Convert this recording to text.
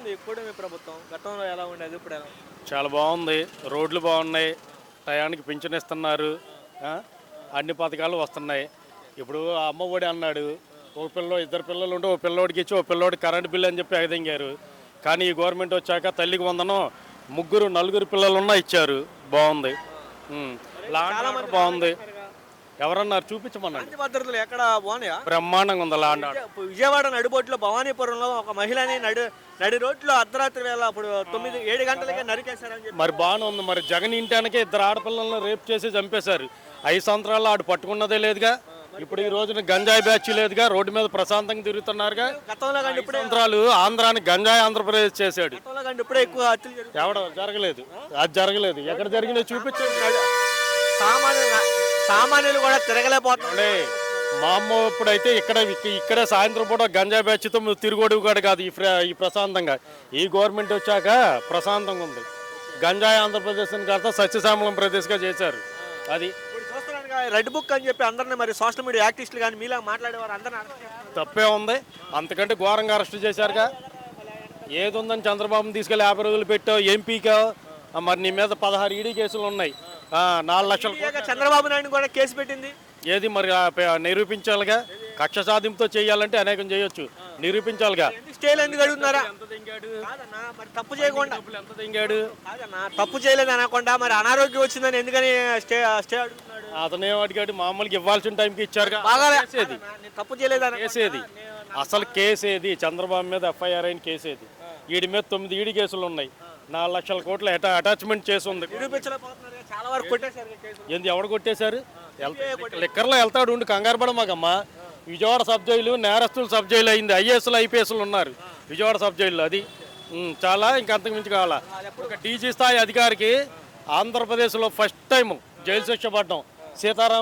ఉంది కూటమి ప్రభుత్వం. గతంలో ఎలా ఉండేది? ఇప్పుడు ఎలా? చాలా బాగుంది. రోడ్లు బాగున్నాయి. టయానికి పింఛన్ ఇస్తున్నారు. ఆ? అన్ని పథకాలు వస్తున్నాయి. ఇప్పుడు ఆ అమ్మ ఒడి అన్నాడు ఒక పిల్ల ఇద్దరు పిల్లలు ఉంటే ఒక పిల్లోడికి ఇచ్చి ఒక పిల్లోడికి కరెంట్ బిల్ అని చెప్పి ఎగదింగారు. కానీ ఈ గవర్నమెంట్ వచ్చాక తల్లికి వందనం ముగ్గురు నలుగురు పిల్లలున్నా ఇచ్చారు. బాగుంది. ఉమ్. లాండ్ ఆర్డర్ బాగుంది. ఎవరన్నారు? చూపించమన్నాడు శాంతి భద్రతలు ఎక్కడ బాగున్నాయా? బ్రహ్మాండంగా ఉంది లాండ్ ఆర్డర్ విజయవాడ నడిబొట్టులో భవానీపురంలో ఒక మహిళని నడి నడి రోడ్లో అర్ధరాత్రి వేళ అప్పుడు తొమ్మిది ఏడు గంటలకే నరికేశారని చెప్పి. మరి బాగానే ఉంది. మరి జగన్ ఇంటానికే ఇద్దరు ఆడపిల్లలను రేప్ చేసి చంపేశారు. ఐదు సంవత్సరాల్లో ఆడు పట్టుకున్నదే లేదుగా. ఇప్పుడు ఈ రోజున గంజాయి బ్యాచ్ లేదుగా. రోడ్డు మీద ప్రశాంతంగా తిరుగుతున్నారుగా. గతంలో ఐదు ఇప్పుడే సంవత్సరాలు ఆంధ్రాని గంజాయి ఆంధ్రప్రదేశ్ చేశాడు. గతంలో ఇప్పుడే ఎక్కువ హత్యలు ఎవడ జరగలేదు. అది జరగలేదు. ఎక్కడ జరిగినా చూపించండి సామాన్యులు సామాన్యులు కూడా తిరగలేకపోతున్నారు. అంటే మా అమ్మ ఇప్పుడైతే ఇక్కడ ఇక్క- ఇక్కడే సాయంత్రం పూట గంజాయి బ్యాచ్తో తిరుగుడు కూడా కాదు ఈ ఈ ప్రశాంతంగా. ఈ గవర్నమెంట్ వచ్చాక ప్రశాంతంగా ఉంది. గంజాయి ఆంధ్రప్రదేశ్ కాస్త సస్యశ్యామలం ప్రదేశ్గా చేశారు. అది. రెడ్ బుక్ అని చెప్పి అందరిని మరి సోషల్ మీడియా యాక్టివిస్టులు కానీ మీలా మాట్లాడేవారు అందరిని. తప్పే ఉంది. అంతకంటే ఘోరంగా అరెస్ట్ చేశారుగా. ఏది ఉందని చంద్రబాబుని తీసుకెళ్ళి యాభై రోజులు పెట్టావు ఎంపీకా? మరి నీ మీద పదహారు ఈడీ కేసులు ఉన్నాయి. నాలుగు లక్షల చంద్రబాబు నాయుడు కూడా కేసు పెట్టింది? ఏది మరి నిరూపించాలిగా? కక్ష సాధింపుతో చేయాలంటే అనేకం చేయొచ్చు. నిరూపించాలిగా. స్టేలు ఎందుకు అడుగుతున్నారా? తప్పు చేయకుండా. ఎంత తప్పు చేయలేదు అనకుండా మరి అనారోగ్యం వచ్చిందని ఎందుకని స్టే స్టే అడుగుతున్నాడు? అతనేం అడిగాడు? మామూలుగా ఇవ్వాల్సిన టైంకి నేను తప్పు చేయలేదు కేసేది. అసలు కేసేది. చంద్రబాబు మీద ఎఫ్ఐఆర్ అయిన కేసేది. వీడి మీద తొమ్మిది ఈడి కేసులు ఉన్నాయి. నాలుగు లక్షల కోట్ల అటా అటాచ్మెంట్ చేసి ఉంది. చాలా వరకు కొట్టేశారు కేసు ఏంది ఎవడు కొట్టేశారు? లిక్కర్లో వెళ్తాడు ఉండి కంగారు పడమాకమ్మా. విజయవాడ సబ్ జైలు నేరస్తులు సబ్ జైలు అయింది. ఐఏఎస్లు ఐపీఎస్లు ఉన్నారు. విజయవాడ సబ్ జైల్లో అది. చాలా ఇంకా అంతకుమించి కావాలా? ఒక డీజీ స్థాయి అధికారికి ఆంధ్రప్రదేశ్లో ఫస్ట్ టైం జైలు శిక్ష పడ్డం. సీతారాం